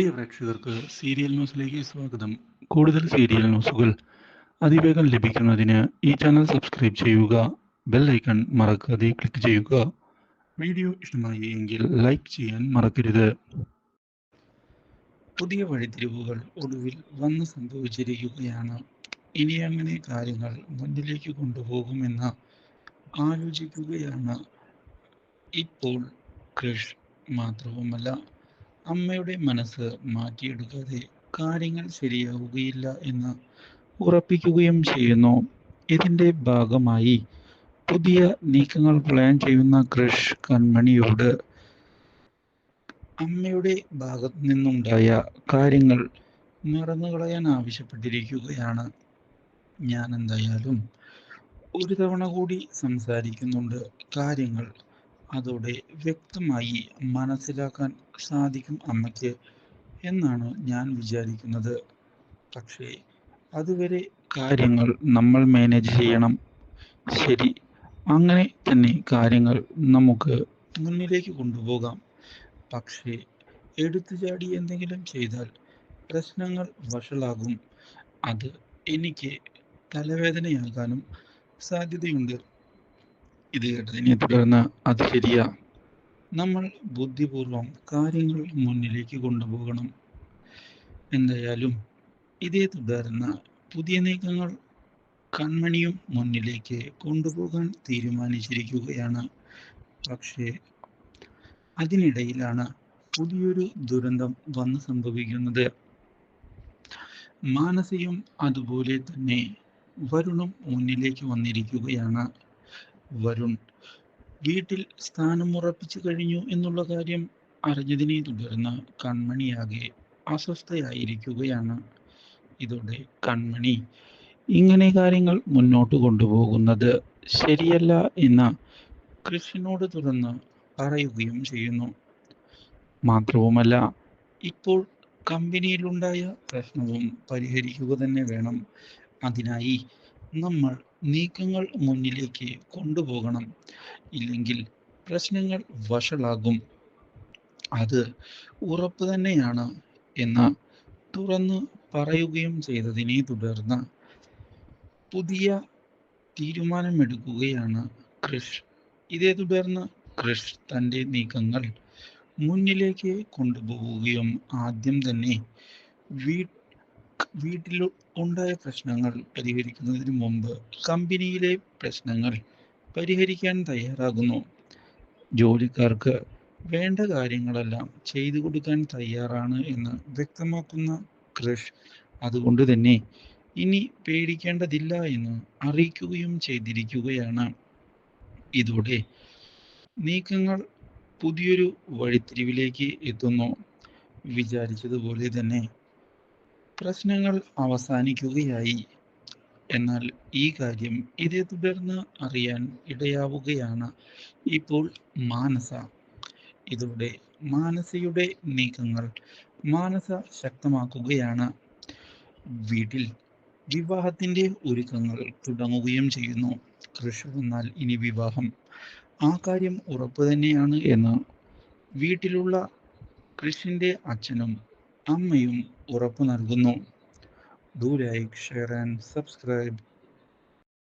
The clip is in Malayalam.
പ്രിയ പ്രേക്ഷകർക്ക് സീരിയൽ ന്യൂസിലേക്ക് സ്വാഗതം. കൂടുതൽ സീരിയൽ ന്യൂസുകൾ അതിവേഗം ലഭിക്കുന്നതിന് ഈ ചാനൽ സബ്സ്ക്രൈബ് ചെയ്യുക ബെൽ ഐക്കൺ മറക്കാതെ ക്ലിക്ക് ചെയ്യുക. വീഡിയോ ഇഷ്ടമായി എങ്കിൽ ലൈക്ക് ചെയ്യാൻ മറക്കരുത്. പുതിയ വഴിതിരിവുകൾ ഒടുവിൽ വന്ന് സംഭവിച്ചിരിക്കുകയാണ്. ഇനി അങ്ങനെ കാര്യങ്ങൾ മുന്നിലേക്ക് കൊണ്ടുപോകുമെന്ന് ആലോചിക്കുകയാണ് ഇപ്പോൾ കൃഷ് മാത്രവുമല്ല. അമ്മയുടെ മനസ്സ് മാറ്റിയെടുക്കാതെ കാര്യങ്ങൾ ശരിയാവുകയില്ല എന്ന് ഉറപ്പിക്കുകയും ചെയ്യുന്നു. ഇതിന്റെ ഭാഗമായി പുതിയ നീക്കങ്ങൾ പ്ലാൻ ചെയ്യുന്ന കൃഷ് കൺമണിയോട് അമ്മയുടെ ഭാഗത്തു നിന്നുണ്ടായ കാര്യങ്ങൾ മറന്നുകളയാൻ ആവശ്യപ്പെട്ടിരിക്കുകയാണ്. ഞാൻ എന്തായാലും ഒരു തവണ കൂടി സംസാരിക്കുന്നുണ്ട്. കാര്യങ്ങൾ അതോടെ വ്യക്തമായി മനസ്സിലാക്കാൻ സാധിക്കും അമ്മയ്ക്ക് എന്നാണ് ഞാൻ വിചാരിക്കുന്നത്. പക്ഷേ അതുവരെ കാര്യങ്ങൾ നമ്മൾ മാനേജ് ചെയ്യണം. ശരി അങ്ങനെ തന്നെ കാര്യങ്ങൾ നമുക്ക് മുന്നിലേക്ക് കൊണ്ടുപോകാം. പക്ഷേ എടുത്തു ചാടി എന്തെങ്കിലും ചെയ്താൽ പ്രശ്നങ്ങൾ വഷളാകും. അത് എനിക്ക് തലവേദനയാകാനും സാധ്യതയുണ്ട്. ഇത് കേട്ടതിനെ തുടർന്ന് അത് ശരിയാ. നമ്മൾ ബുദ്ധിപൂർവം കാര്യങ്ങൾ മുന്നിലേക്ക് കൊണ്ടുപോകണം. എന്തായാലും ഇതേ തുടർന്ന് പുതിയ നീക്കങ്ങൾ കൺമണിയും മുന്നിലേക്ക് കൊണ്ടുപോകാൻ തീരുമാനിച്ചിരിക്കുകയാണ്. പക്ഷേ അതിനിടയിലാണ് പുതിയൊരു ദുരന്തം വന്ന് സംഭവിക്കുന്നത്. മാനസിയും അതുപോലെ തന്നെ വരുണും മുന്നിലേക്ക് വന്നിരിക്കുകയാണ്. വരുൺ വീട്ടിൽ സ്ഥാനമുറപ്പിച്ചു കഴിഞ്ഞു എന്നുള്ള കാര്യം അറിഞ്ഞതിനെ തുടർന്ന് കൺമണിയാകെ അസ്വസ്ഥയായിരിക്കുകയാണ്. ഇതോടെ കൺമണി ഇങ്ങനെ കാര്യങ്ങൾ മുന്നോട്ട് കൊണ്ടുപോകുന്നത് ശരിയല്ല എന്ന് കൃഷ്ണനോട് തുറന്ന് പറയുകയും ചെയ്യുന്നു. മാത്രവുമല്ല ഇപ്പോൾ കമ്പനിയിലുണ്ടായ പ്രശ്നവും പരിഹരിക്കുക തന്നെ വേണം. അതിനായി നമ്മൾ നീക്കങ്ങൾ മുന്നിലേക്ക് കൊണ്ടുപോകണം. ഇല്ലെങ്കിൽ പ്രശ്നങ്ങൾ വഷളാകും. അത് ഉറപ്പ് തന്നെയാണ് എന്ന് തുറന്ന് പറയുകയും ചെയ്തതിനെ തുടർന്ന് പുതിയ തീരുമാനമെടുക്കുകയാണ് കൃഷ് ഇതേ തുടർന്ന് കൃഷ് തന്റെ നീക്കങ്ങൾ മുന്നിലേക്ക് കൊണ്ടുപോവുകയും ആദ്യം തന്നെ വീ വീട്ടിൽ ഉണ്ടായ പ്രശ്നങ്ങൾ പരിഹരിക്കുന്നതിന് മുമ്പ് കമ്പനിയിലെ പ്രശ്നങ്ങൾ പരിഹരിക്കാൻ തയ്യാറാകുന്നു. ജോലിക്കാർക്ക് വേണ്ട കാര്യങ്ങളെല്ലാം ചെയ്തു കൊടുക്കാൻ തയ്യാറാണ് എന്ന് വ്യക്തമാക്കുന്ന കൃഷ് അതുകൊണ്ട് തന്നെ ഇനി പേടിക്കേണ്ടതില്ല എന്ന് അറിയിക്കുകയും ചെയ്തിരിക്കുകയാണ്. ഇതോടെ നീക്കങ്ങൾ പുതിയൊരു വഴിത്തിരിവിലേക്ക് എത്തുന്നു. വിചാരിച്ചതുപോലെ തന്നെ പ്രശ്നങ്ങൾ അവസാനിക്കുകയായി. എന്നാൽ ഈ കാര്യം ഇതേ തുടർന്ന് അറിയാൻ ഇടയാവുകയാണ്. ഇപ്പോൾ മാനസ. ഇതോടെ മാനസയുടെ നീക്കങ്ങൾ മാനസ ശക്തമാക്കുകയാണ്. വീട്ടിൽ വിവാഹത്തിന്റെ ഒരുക്കങ്ങൾ തുടങ്ങുകയും ചെയ്യുന്നു. കൃഷി വന്നാൽ ഇനി വിവാഹം. ആ കാര്യം ഉറപ്പ് തന്നെയാണ് എന്ന് വീട്ടിലുള്ള കൃഷിന്റെ അച്ഛനും അമ്മയും ഉറപ്പു നൽകുന്നു. Do like share and subscribe.